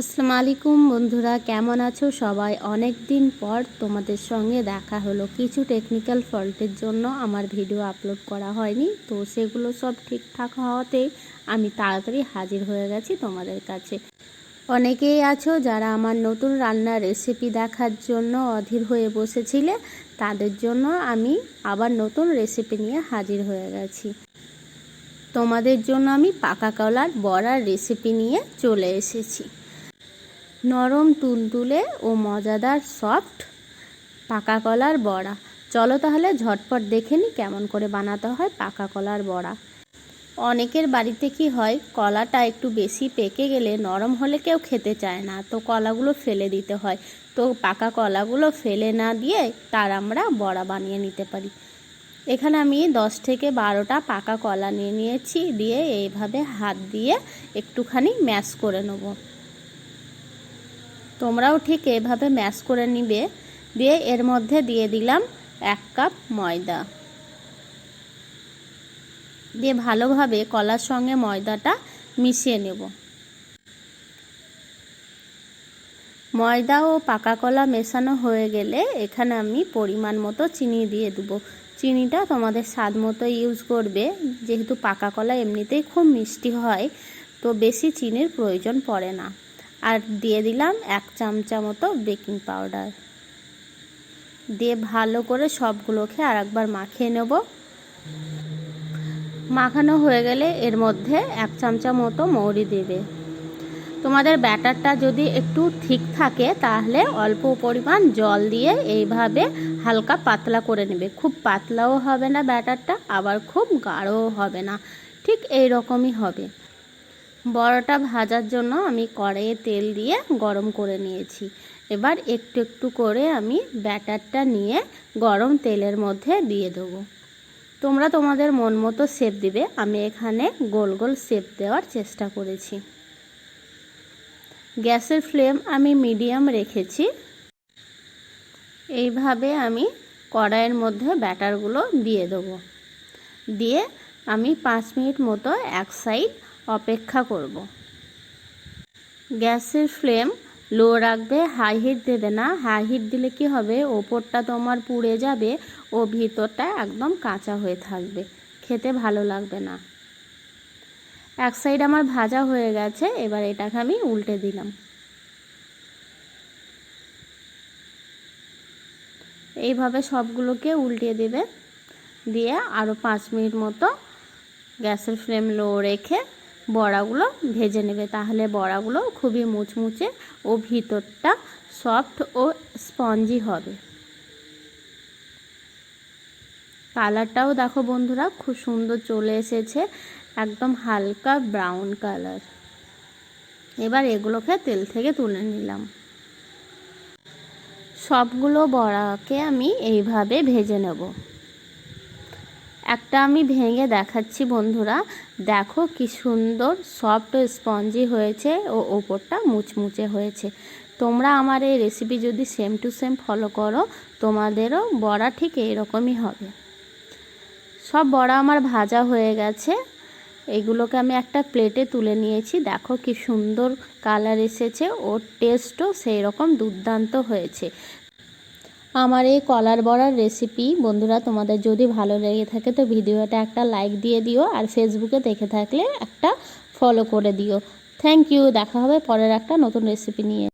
আসসালামু আলাইকুম বন্ধুরা, কেমন আছো সবাই? অনেক দিন পর তোমাদের সঙ্গে দেখা হলো। কিছু টেকনিক্যাল ফল্টের জন্য আমার ভিডিও আপলোড করা হয়নি, তো সেগুলো সব ঠিকঠাক হওয়াতে আমি তাড়াতাড়ি হাজির হয়ে গেছি তোমাদের কাছে। অনেকেই আছো যারা আমার নতুন রান্নার রেসিপি দেখার জন্য অধীর হয়ে বসেছিলে, তাদের জন্য আমি আবার নতুন রেসিপি নিয়ে হাজির হয়ে গেছি। তোমাদের জন্য আমি পাকা কলার বড়ার রেসিপি নিয়ে চলে এসেছি। নরম তুলতুলে ও মজাদার সফট পাকা কলার বড়া। চলো তাহলে ঝটপট দেখে নিই কেমন করে বানাতে হয় পাকা কলার বড়া। অনেকের বাড়িতে কি হয়, কলাটা একটু বেশি পেকে গেলে নরম হলে কেউ খেতে চায় না, তো কলাগুলো ফেলে দিতে হয়। তো পাকা কলাগুলো ফেলে না দিয়ে তার আমরা বড়া বানিয়ে নিতে পারি। এখানে আমি দশ থেকে বারোটা পাকা কলা নিয়ে নিয়েছি, দিয়ে এইভাবে হাত দিয়ে একটুখানি ম্যাশ করে নেব। তোমরাও ঠিক এভাবে ম্যাশ করে নিবে। দিয়ে এর মধ্যে দিয়ে দিলাম এক কাপ ময়দা। দিয়ে ভালোভাবে কলার সঙ্গে ময়দাটা মিশিয়ে নেব। ময়দা ও পাকা কলা মেশানো হয়ে গেলে এখানে আমি পরিমাণ মতো চিনি দিয়ে দেবো। চিনিটা তোমাদের স্বাদ মতো ইউজ করবে। যেহেতু পাকা কলা এমনিতেই খুব মিষ্টি হয়, তো বেশি চিনির প্রয়োজন পড়ে না। আর দিয়ে দিলাম এক চামচা মতো বেকিং পাউডার। দিয়ে ভালো করে সবগুলোকে আর একবার মাখিয়ে নেব। মাখানো হয়ে গেলে এর মধ্যে এক চামচা মতো মৌরি দেবে। তোমাদের ব্যাটারটা যদি একটু ঠিক থাকে, তাহলে অল্প পরিমাণ জল দিয়ে এইভাবে হালকা পাতলা করে নেবে। খুব পাতলাও হবে না ব্যাটারটা, আবার খুব গাঢ়ও হবে না। ঠিক এই রকমই হবে। বড়টা ভাজার জন্য আমি কড়াইয়ে তেল দিয়ে গরম করে নিয়েছি। এবার একটু একটু করে আমি ব্যাটারটা নিয়ে গরম তেলের মধ্যে দিয়ে দেবো। তোমরা তোমাদের মন মতো শেপ দিবে। আমি এখানে গোল গোল শেপ দেওয়ার চেষ্টা করেছি। গ্যাসের ফ্লেম আমি মিডিয়াম রেখেছি। এইভাবে আমি কড়াইয়ের মধ্যে ব্যাটারগুলো দিয়ে দেবো। দিয়ে আমি পাঁচ মিনিট মতো এক সাইড অপেক্ষা করব। গ্যাসের ফ্লেম লো রাখবে, হাই হিট দেবে না। হাই হিট দিলে কি হবে? ওপরটা তোমার পুড়ে যাবে ও ভিতরটা একদম কাঁচা হয়ে থাকবে। খেতে ভালো লাগবে না। এক সাইড আমার ভাজা হয়ে গেছে, এবার এটাকে আমি উল্টে দিলাম। এইভাবে সবগুলোকে উল্টে দেবে। দিয়ে আরও পাঁচ মিনিট মতো গ্যাসের ফ্লেম লো রেখে বড়াগুলো ভেজে নেবে। তাহলে বড়াগুলো খুবই মুচমুচে ও ভিতরটা সফট ও স্পঞ্জি হবে। কালারটাও দেখো বন্ধুরা, খুব সুন্দর চলে এসেছে, একদম হালকা ব্রাউন কালার। এবার এগুলোকে তেল থেকে তুলে নিলাম। সবগুলো বড়াকে আমি এইভাবে ভেজে নেব। একটা আমি ভেঙে দেখাচ্ছি বন্ধুরা। দেখো কি সুন্দর সফট স্পঞ্জি হয়েছে ও ওপরটা মুচমুচে হয়েছে। তোমরা আমার এই রেসিপি যদি সেম টু সেম ফলো করো, তোমাদেরও বড়া ঠিক এরকমই হবে। সব বড়া আমার ভাজা হয়ে গেছে। এগুলোকে আমি একটা প্লেটে তুলে নিয়েছি। দেখো কি সুন্দর কালার এসেছে, ওর টেস্টও সেই রকম দুর্দান্ত হয়েছে। আমার এই কলার বড়ার রেসিপি বন্ধুরা, তোমাদের যদি ভালো লেগে থাকে তো ভিডিওটা একটা লাইক দিয়ে দিও আর ফেসবুকে দেখে থাকলে একটা ফলো করে দিও। থ্যাংক ইউ দেখা হবে পরের একটা নতুন রেসিপি নিয়ে।